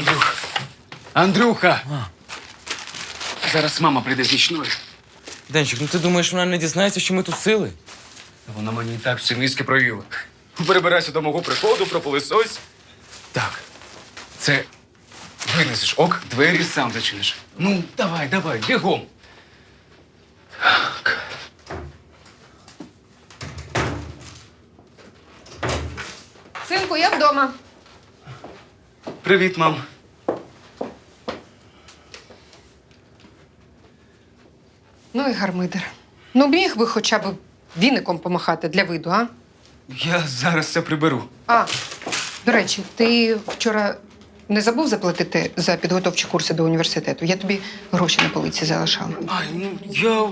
Андрюха. Андрюха! Зараз мама прийде з нічної. Денчик, ну ти думаєш, вона не дізнається, що ми тут сили? Вона мені і так всі мізки провіла. Перебирайся до мого приходу, пропилисось. Так. Це винесеш ок, двері сам зачиниш. Ну, давай, давай, бігом. Так. Синку, я вдома. Привіт, мам. Ну і гармидер. Ну, міг би хоча б віником помахати для виду, а? Я зараз це приберу. А, до речі, ти вчора не забув заплатити за підготовчі курси до університету? Я тобі гроші на полиці залишала. Ай, ну я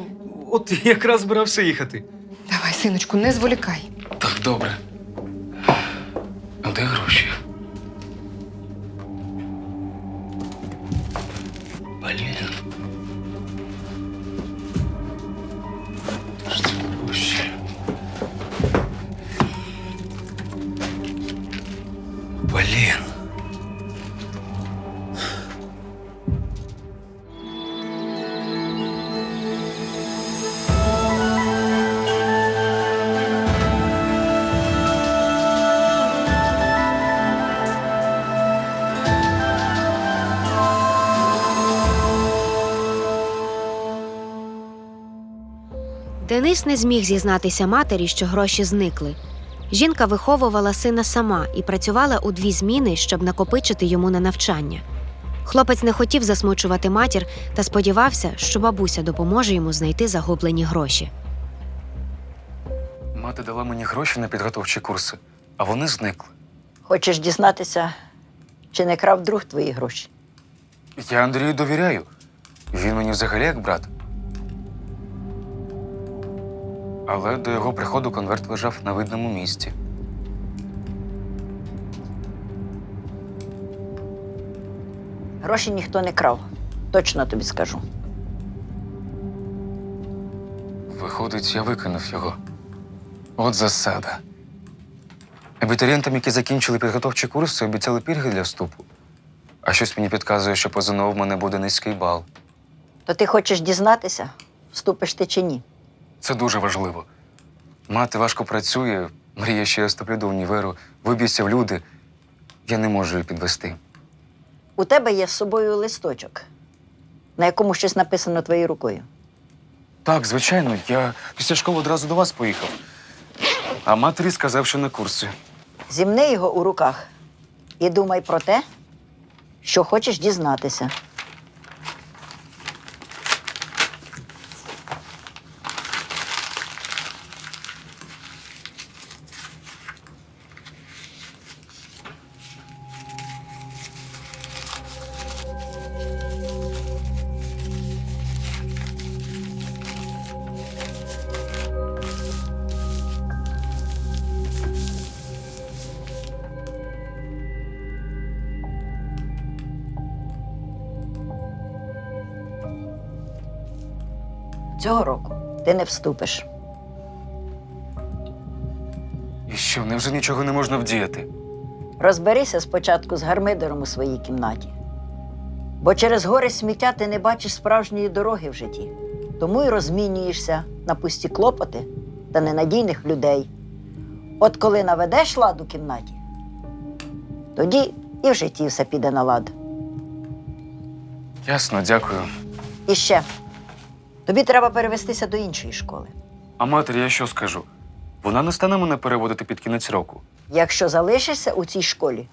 от якраз збирався їхати. Давай, синочку, не зволікай. Так, добре. А де гроші? Денис не зміг зізнатися матері, що гроші зникли. Жінка виховувала сина сама і працювала у дві зміни, щоб накопичити йому на навчання. Хлопець не хотів засмучувати матір та сподівався, що бабуся допоможе йому знайти загублені гроші. Мати дала мені гроші на підготовчі курси, а вони зникли. Хочеш дізнатися, чи не крав друг твої гроші? Я Андрію довіряю. Він мені взагалі як брат. Але до його приходу конверт лежав на видному місці. Гроші ніхто не крав. Точно тобі скажу. Виходить, я викинув його. От засада. Абітурієнтам, які закінчили підготовчі курси, обіцяли пільги для вступу. А щось мені підказує, що по ЗНО в мене буде низький бал. То ти хочеш дізнатися, вступиш ти чи ні? Це дуже важливо. Мати важко працює, мріє, що я вступлю до універу, виб'юся в люди. Я не можу її підвести. У тебе є з собою листочок, на якому щось написано твоєю рукою. Так, звичайно, я після школи одразу до вас поїхав. А матері сказав, що на курси. Зімни його у руках і думай про те, що хочеш дізнатися. Ти не вступиш. І що, невже нічого не можна вдіяти? Розберися спочатку з гармидером у своїй кімнаті. Бо через гори сміття ти не бачиш справжньої дороги в житті, тому й розмінюєшся на пусті клопоти та ненадійних людей. От коли наведеш лад у кімнаті, тоді і в житті все піде на лад. Ясно, дякую. І ще тобі треба перевестися до іншої школи. А матері я що скажу? Вона не стане мене переводити під кінець року. Якщо залишишся у цій школі,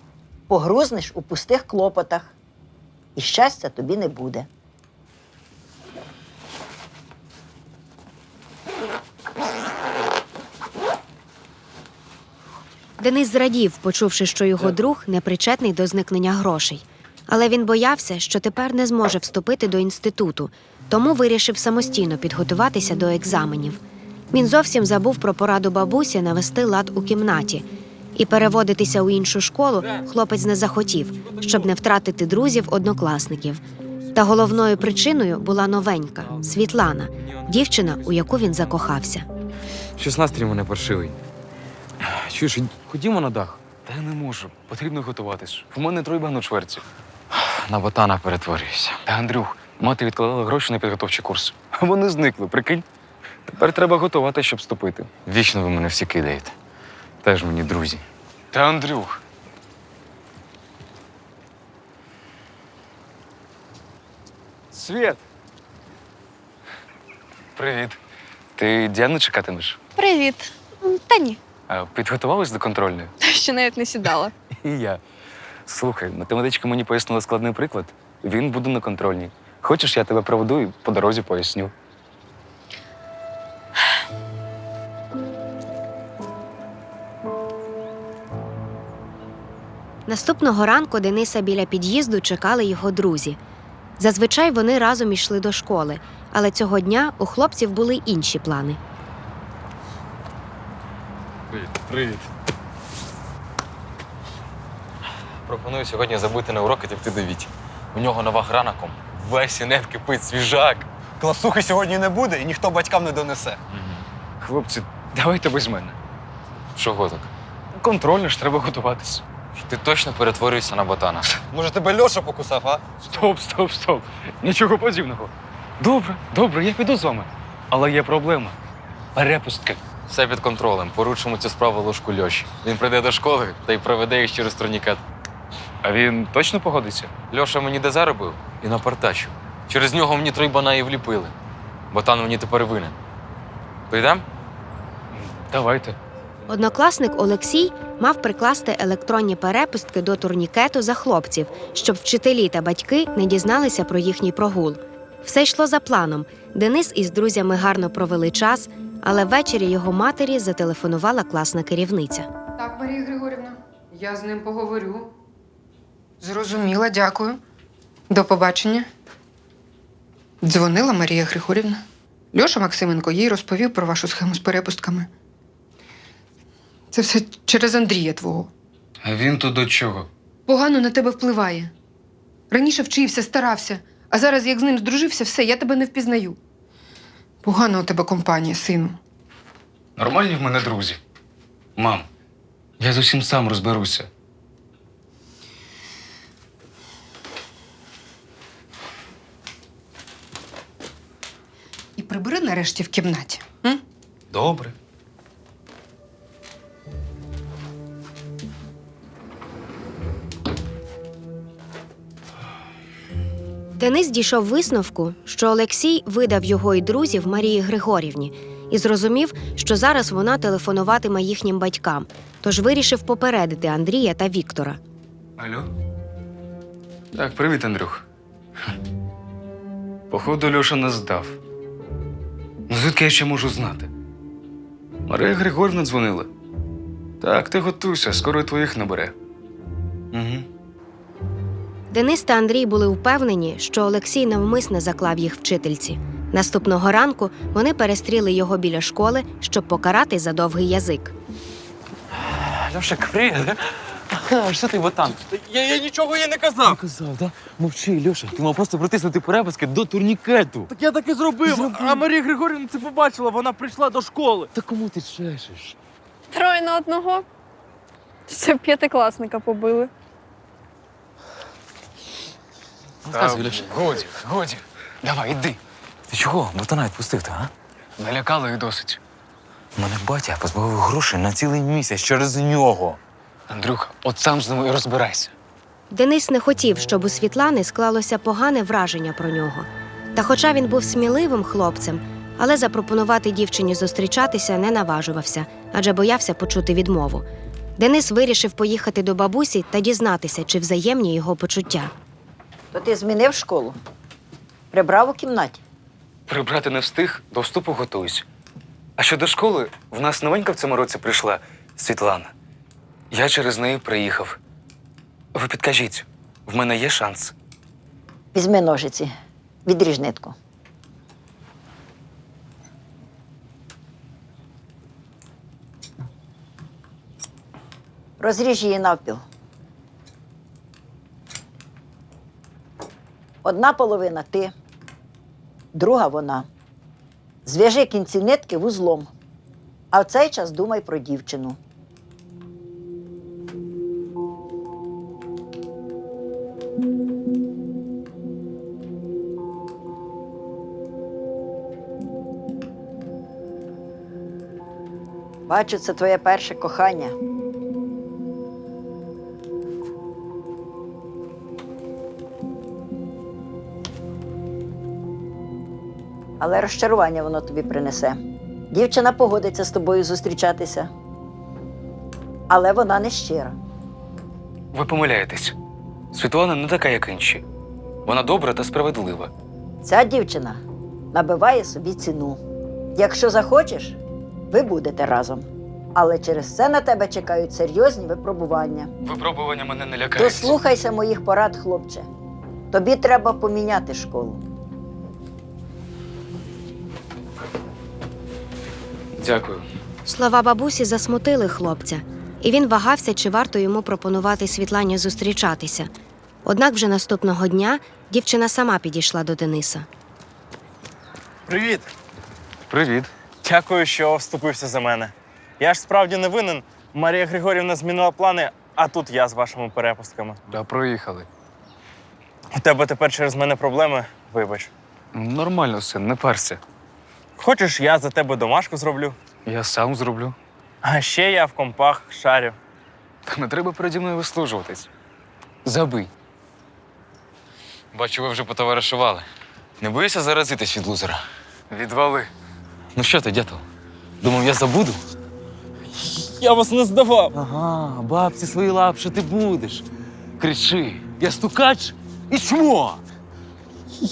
погрузнеш у пустих клопотах, і щастя тобі не буде. Денис зрадів, почувши, що його друг непричетний до зникнення грошей. Але він боявся, що тепер не зможе вступити до інституту, тому вирішив самостійно підготуватися до екзаменів. Він зовсім забув про пораду бабусі навести лад у кімнаті. І переводитися у іншу школу хлопець не захотів, щоб не втратити друзів-однокласників. Та головною причиною була новенька Світлана, дівчина, у яку він закохався. Щось настрій мене паршивий. Чуєш, ходімо на дах. Та я не можу. Потрібно готуватись. У мене тройба на чверті. На ботана перетворююся. Та Андрюх, мати відкладала гроші на підготовчий курс. Вони зникли, прикинь. Тепер треба готувати, щоб вступити. Вічно ви мене всі кидаєте. Теж мені друзі. Та Андрюх. Світ. Привіт. Ти Діану чекатимеш? Привіт. Та ні, А підготувалась до контрольної? ще навіть не сідала. І я. Слухай, математичка мені пояснила складний приклад. Він буде на контрольній. Хочеш, я тебе проведу і по дорозі поясню. Наступного ранку Дениса біля під'їзду чекали його друзі. Зазвичай вони разом йшли до школи, але цього дня у хлопців були інші плани. Привіт. Привіт. Пропоную сьогодні забути на уроки та піти до Віті. У нього нова гра на ком. Весь інет кипить, свіжак. Класухи сьогодні не буде і ніхто батькам не донесе. Хлопці, давайте без мене. Чого так? Контрольно ж треба готуватися. Ти точно перетворюєшся на ботана. Може, тебе Льоша покусав, а? Стоп, стоп, стоп. Нічого подібного. Добре, добре, я піду з вами. Але є проблема. Перепустки. Все під контролем. Поручимо цю справу ложку Льоші. Він прийде до школи та й проведе їх через турнікет. А він точно погодиться? Льоша мені де заробив і напартачив. Через нього мені тройбана і вліпили. Ботан мені тепер винен. Прийдем? Давайте. Однокласник Олексій мав прикласти електронні перепустки до турнікету за хлопців, щоб вчителі та батьки не дізналися про їхній прогул. Все йшло за планом. Денис із друзями гарно провели час, але ввечері його матері зателефонувала класна керівниця. Так, Марія Григорівна, я з ним поговорю. Зрозуміла, дякую. До побачення. Дзвонила Марія Григорівна. Льоша Максименко їй розповів про вашу схему з перепустками. Це все через Андрія твого. А він тут до чого? Погано на тебе впливає. Раніше вчився, старався, а зараз, як з ним здружився, все, я тебе не впізнаю. Погана у тебе компанія, сину. Нормальні в мене друзі. Мам, я з усім сам розберуся. Прибери нарешті в кімнаті. М? Добре. Денис дійшов висновку, що Олексій видав його і друзів Марії Григорівні і зрозумів, що зараз вона телефонуватиме їхнім батькам, тож вирішив попередити Андрія та Віктора. Алло? Так, привіт, Андрюх. Походу, Льоша нас здав. Ну, звідки я ще можу знати? Марія Григорівна дзвонила. Так, ти готуйся, скоро і твоїх набере. Угу. Денис та Андрій були впевнені, що Олексій навмисне заклав їх вчительці. Наступного ранку вони перестріли його біля школи, щоб покарати за довгий язик. Льоша, привіт. А, що ти, ботан? Я, я нічого їй не казав. Казав, да? Мовчи, Льоша, ти мав просто притиснути перепуски до турнікету. Так я так і зробив. А Марія Григорівна це побачила, вона прийшла до школи. Та кому ти чешеш? Троє на одного. Це п'ятикласника побили. Розказуй, Льоша. Годі, годі. Давай, іди. Ти чого? Ботана відпустив, ти, а? Налякали їх досить. Мене батя позбавив грошей на цілий місяць через нього. Андрюха, от сам з ними і розбирайся. Денис не хотів, щоб у Світлани склалося погане враження про нього. Та, хоча він був сміливим хлопцем, але запропонувати дівчині зустрічатися не наважувався, адже боявся почути відмову. Денис вирішив поїхати до бабусі та дізнатися, чи взаємні його почуття. То ти змінив школу? Прибрав у кімнаті. Прибрати не встиг, до вступу готуюсь. А щодо школи, в нас новенька в цьому році прийшла Світлана. Я через неї приїхав. Ви підкажіть, в мене є шанс. Візьми ножиці, відріж нитку. Розріж її навпіл. Одна половина ти, друга вона. Зв'яжи кінці нитки вузлом, а в цей час думай про дівчину. Бачу, це твоє перше кохання. Але розчарування воно тобі принесе. Дівчина погодиться з тобою зустрічатися. Але вона не щира. Ви помиляєтесь. Світлана не така, як інші. Вона добра та справедлива. Ця дівчина набиває собі ціну. Якщо захочеш, ви будете разом. Але через це на тебе чекають серйозні випробування. Випробування мене не лякають. Дослухайся моїх порад, хлопче. Тобі треба поміняти школу. Дякую. Слова бабусі засмутили хлопця, і він вагався, чи варто йому пропонувати Світлані зустрічатися. Однак вже наступного дня дівчина сама підійшла до Дениса. Привіт! Привіт. Дякую, що вступився за мене. Я ж справді не винен. Марія Григорівна змінила плани, а тут я з вашими перепустками. Да проїхали. У тебе тепер через мене проблеми, вибач. Нормально все, не парся. Хочеш, я за тебе домашку зроблю? Я сам зроблю. А ще я в компах шарю. Та не треба переді мною вислужуватись. Забий. Бачу, ви вже потоваришували. Не боїшся заразитись від лузера? Відвали. Ну що ти, дятел? Думав, я забуду? Я вас не здавав. Ага, бабці свої лапши ти будеш. Кричи, я стукач і чмо!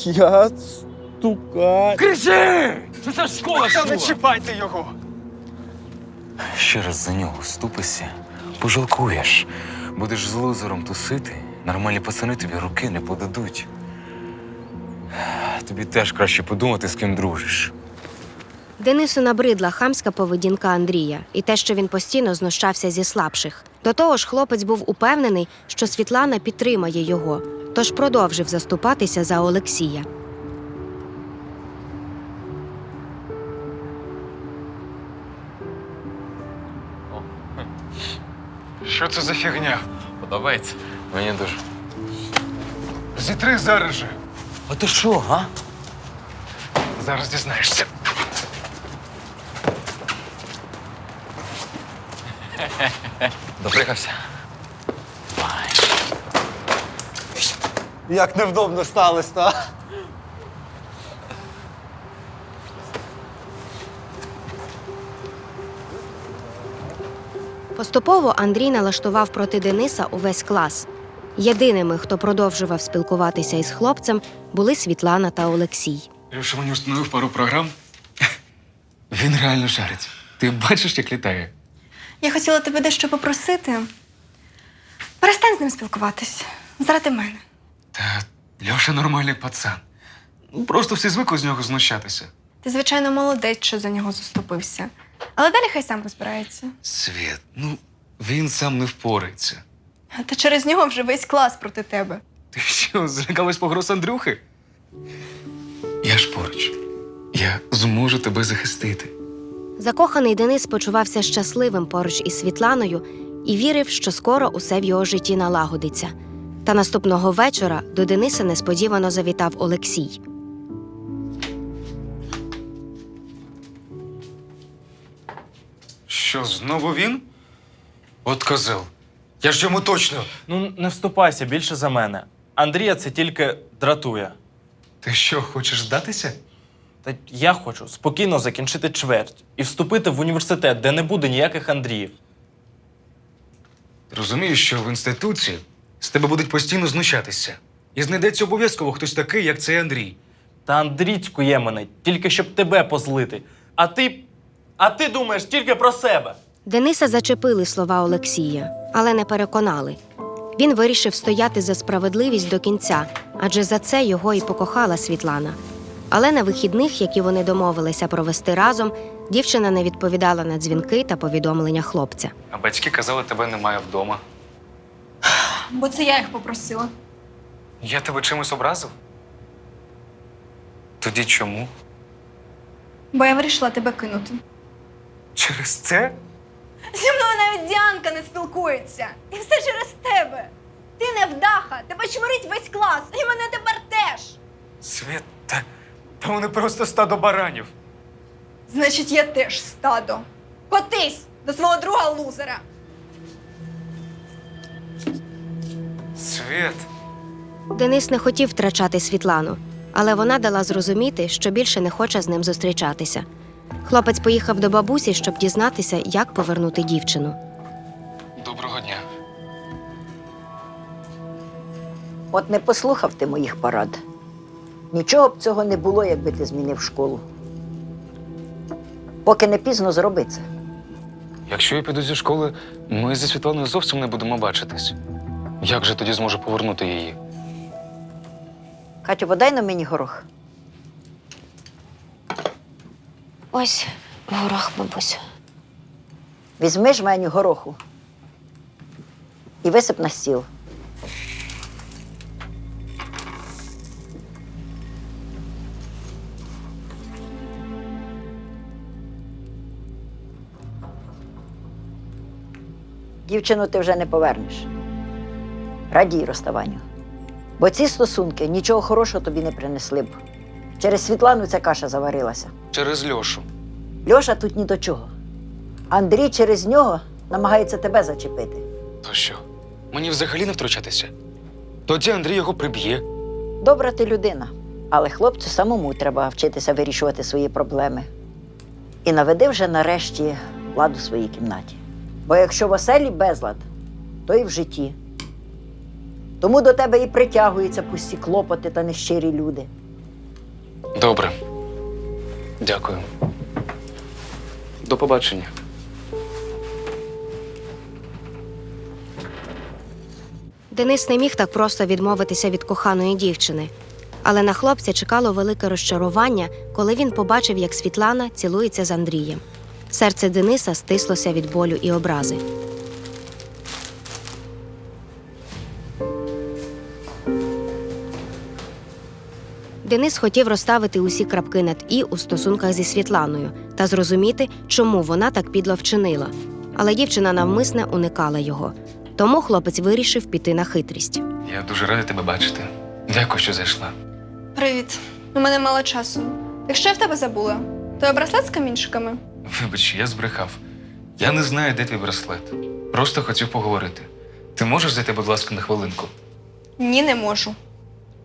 Я стукаю. Кричи! Що це ж школа Та не чіпайте його! Ще раз за нього ступишся, пожалкуєш. Будеш з лузером тусити, нормальні пацани тобі руки не подадуть. Тобі теж краще подумати, з ким дружиш. Денису набридла хамська поведінка Андрія і те, що він постійно знущався зі слабших. До того ж, хлопець був упевнений, що Світлана підтримає його, тож продовжив заступатися за Олексія. Що це за фігня? Подобається? Мені дуже. Зітри зараз же. А ти що, а? Зараз дізнаєшся. Допригався. Як невдобно сталося, та? Поступово Андрій налаштував проти Дениса увесь клас. Єдиними, хто продовжував спілкуватися із хлопцем, були Світлана та Олексій. Леша мені установив пару програм. Він реально шарить. Ти бачиш, як літає? Я хотіла тебе дещо попросити. Перестань з ним спілкуватись. Заради мене. Та Льоша нормальний пацан. Ну, Просто всі звикли з нього знущатися. Ти, звичайно, молодець, що за нього заступився. Але далі хай сам розбирається. Світ, ну він сам не впорається. Та через нього вже весь клас проти тебе. Ти що, злякалась погроз Андрюхи? Я ж поруч. Я зможу тебе захистити. Закоханий Денис почувався щасливим поруч із Світланою і вірив, що скоро усе в його житті налагодиться. Та наступного вечора до Дениса несподівано завітав Олексій. Що, знову він? От козел. Я ж йому точно. Ну, не вступайся більше за мене. Андрія це тільки дратує. Ти що, хочеш здатися? Та я хочу спокійно закінчити чверть і вступити в університет, де не буде ніяких Андріїв. Ти розумієш, що в інституції з тебе будуть постійно знущатися. І знайдеться обов'язково хтось такий, як цей Андрій. Та Андрій цькує мене, тільки щоб тебе позлити. А ти. А ти думаєш тільки про себе. Дениса зачепили слова Олексія, але не переконали. Він вирішив стояти за справедливість до кінця, адже за це його і покохала Світлана. Але на вихідних, які вони домовилися провести разом, дівчина не відповідала на дзвінки та повідомлення хлопця. А батьки казали, тебе немає вдома. Бо це я їх попросила. Я тебе чимось образив? Тоді чому? Бо я вирішила тебе кинути. Через це? Зі мною навіть Діанка не спілкується. І все через тебе. Ти невдаха, тебе чморить весь клас, і мене тепер теж. Світ, та, та вони просто стадо баранів. Значить, я теж стадо. Котись! до свого друга лузера. Світ. Денис не хотів втрачати Світлану, але вона дала зрозуміти, що більше не хоче з ним зустрічатися. Хлопець поїхав до бабусі, щоб дізнатися, як повернути дівчину. Доброго дня. От не послухав ти моїх порад. Нічого б цього не було, якби ти змінив школу. Поки не пізно зроби це. Якщо я піду зі школи, ми зі Світланою зовсім не будемо бачитись. Як же тоді зможу повернути її? Катю, подай на мені горох. Ось горох, бабусю. Візьми жменю гороху і висип на стіл. Дівчину ти вже не повернеш. Радій розставанню. Бо ці стосунки нічого хорошого тобі не принесли б. Через Світлану ця каша заварилася. Через Льошу. Льоша тут ні до чого. Андрій через нього намагається тебе зачепити. То що? Мені взагалі не втручатися? Тоді Андрій його приб'є. Добра ти людина, але хлопцю самому треба вчитися вирішувати свої проблеми. І наведи вже нарешті ладу в своїй кімнаті. Бо якщо в оселі безлад, то і в житті. Тому до тебе і притягуються пусті клопоти та нещирі люди. Добре. Дякую. До побачення. Денис не міг так просто відмовитися від коханої дівчини. Але на хлопця чекало велике розчарування, коли він побачив, як Світлана цілується з Андрієм. Серце Дениса стислося від болю і образи. Денис хотів розставити усі крапки над і у стосунках зі Світланою та зрозуміти, чому вона так підло вчинила. Але дівчина навмисне уникала його. Тому хлопець вирішив піти на хитрість. Я дуже радий тебе бачити. Дякую, що зайшла. Привіт. У мене мало часу. Якщо я в тебе забула, то я браслет з камінчиками. Вибач, я збрехав. Я не знаю, де твій браслет. Просто хотів поговорити. Ти можеш зайти, будь ласка, на хвилинку? Ні, не можу.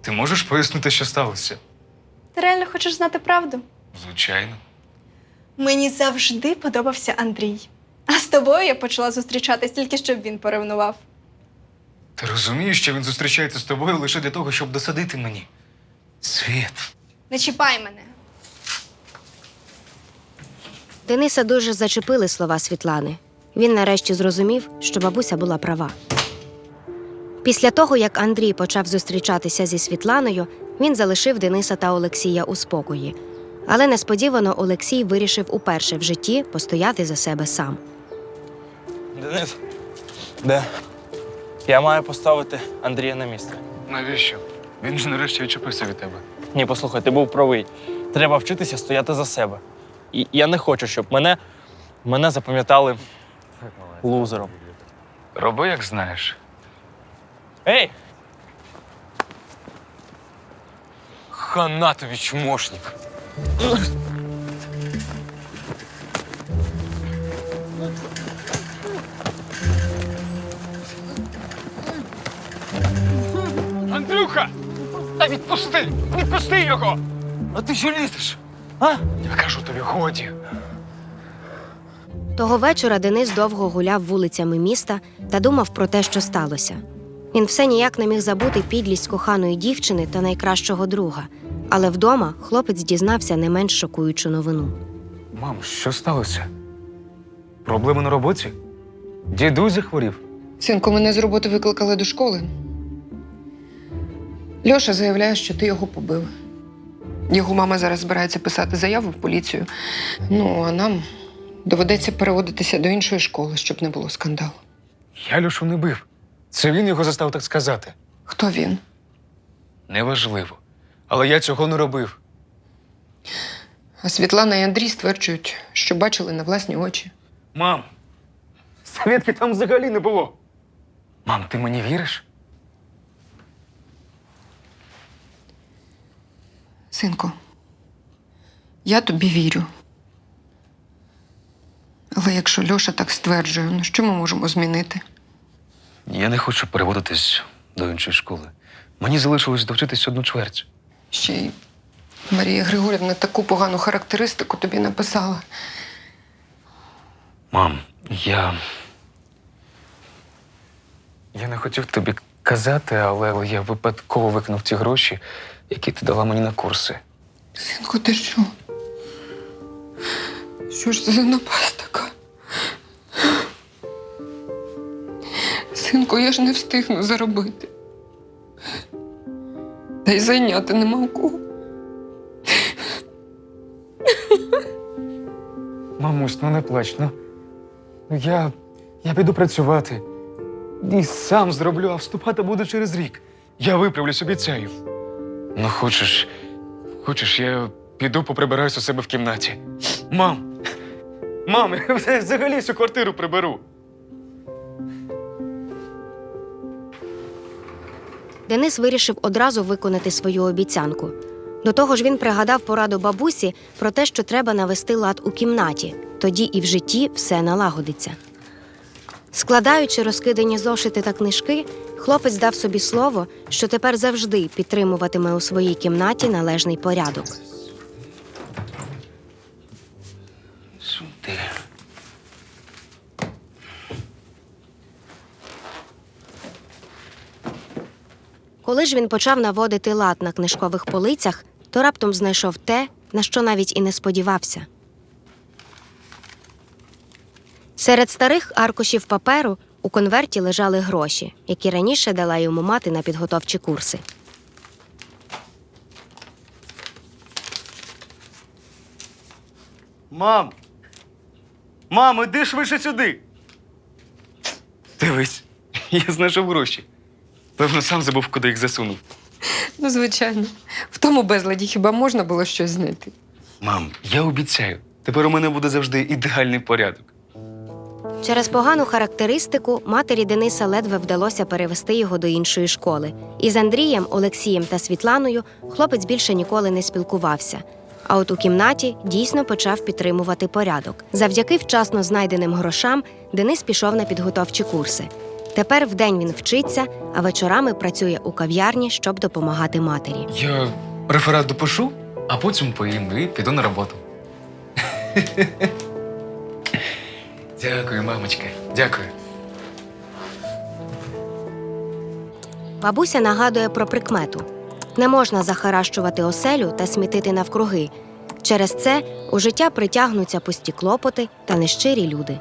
Ти можеш пояснити, що сталося? Ти реально хочеш знати правду? Звичайно. Мені завжди подобався Андрій. А з тобою я почала зустрічатись тільки щоб він поревнував. Ти розумієш, що він зустрічається з тобою лише для того, щоб досадити мені. Світ. Не чіпай мене. Дениса дуже зачепили слова Світлани. Він нарешті зрозумів, що бабуся була права. Після того, як Андрій почав зустрічатися зі Світланою, він залишив Дениса та Олексія у спокої. Але несподівано Олексій вирішив уперше в житті постояти за себе сам. Денис. Де? Я маю поставити Андрія на місце. Навіщо? Він ж нарешті відчепився від тебе. Ні, послухай, ти був правий. Треба вчитися стояти за себе. І я не хочу, щоб мене, мене запам'ятали лузером. Роби, як знаєш. Ей! Хана тобі чмошник. Андрюха! Та відпусти! Відпусти його! А ти що лізеш? А? Я кажу тобі, годі. Того вечора Денис довго гуляв вулицями міста та думав про те, що сталося. Він все ніяк не міг забути підлість коханої дівчини та найкращого друга. Але вдома хлопець дізнався не менш шокуючу новину. Мам, що сталося? Проблеми на роботі? Дідусь захворів. Синку, мене з роботи викликали до школи. Льоша заявляє, що ти його побив. Його мама зараз збирається писати заяву в поліцію. Ну, а нам доведеться переводитися до іншої школи, щоб не було скандалу. Я Льошу не бив. Це він його застав так сказати. Хто він? Неважливо. Але я цього не робив. А Світлана і Андрій стверджують, що бачили на власні очі. Мам, Свідки там взагалі не було. Мам, ти мені віриш? Синку, я тобі вірю. Але якщо Льоша так стверджує, ну що ми можемо змінити? Я не хочу переводитись до іншої школи. Мені залишилось довчитись одну чверть. Ще й Марія Григорівна таку погану характеристику тобі написала. Мам, я. Я не хотів тобі казати, але я випадково викинув ті гроші, які ти дала мені на курси. Синку, ти що? Що ж це за напасть така? Синку, я ж не встигну заробити. Та й зайняти нема у кого. Мамусь, ну не плач, ну. Ну, Я, я піду працювати. І сам зроблю, а вступати буду через рік. Я виправлюсь, обіцяю. Ну, хочеш, хочеш, я піду поприбираюсь у себе в кімнаті. Мам! Мам, я взагалі всю квартиру приберу. Денис вирішив одразу виконати свою обіцянку. До того ж, він пригадав пораду бабусі про те, що треба навести лад у кімнаті, тоді і в житті все налагодиться. Складаючи розкидані зошити та книжки, хлопець дав собі слово, що тепер завжди підтримуватиме у своїй кімнаті належний порядок. Сюди. Коли ж він почав наводити лад на книжкових полицях, то раптом знайшов те, на що навіть і не сподівався. Серед старих аркушів паперу у конверті лежали гроші, які раніше дала йому мати на підготовчі курси. Мам! Мам, іди швидше сюди. Дивись, я знайшов гроші. Певно, сам забув, куди їх засунув. Ну, звичайно. В тому безладі хіба можна було щось знайти? Мам, я обіцяю, тепер у мене буде завжди ідеальний порядок. Через погану характеристику матері Дениса ледве вдалося перевести його до іншої школи. І з Андрієм, Олексієм та Світланою хлопець більше ніколи не спілкувався. А от у кімнаті дійсно почав підтримувати порядок. Завдяки вчасно знайденим грошам Денис пішов на підготовчі курси. Тепер вдень він вчиться, а вечорами працює у кав'ярні, щоб допомагати матері. Я реферат допишу, а потім поїм і піду на роботу. Дякую, мамочка. Дякую. Бабуся нагадує про прикмету: не можна захаращувати оселю та смітити навкруги. Через це у життя притягнуться пусті клопоти та нещирі люди.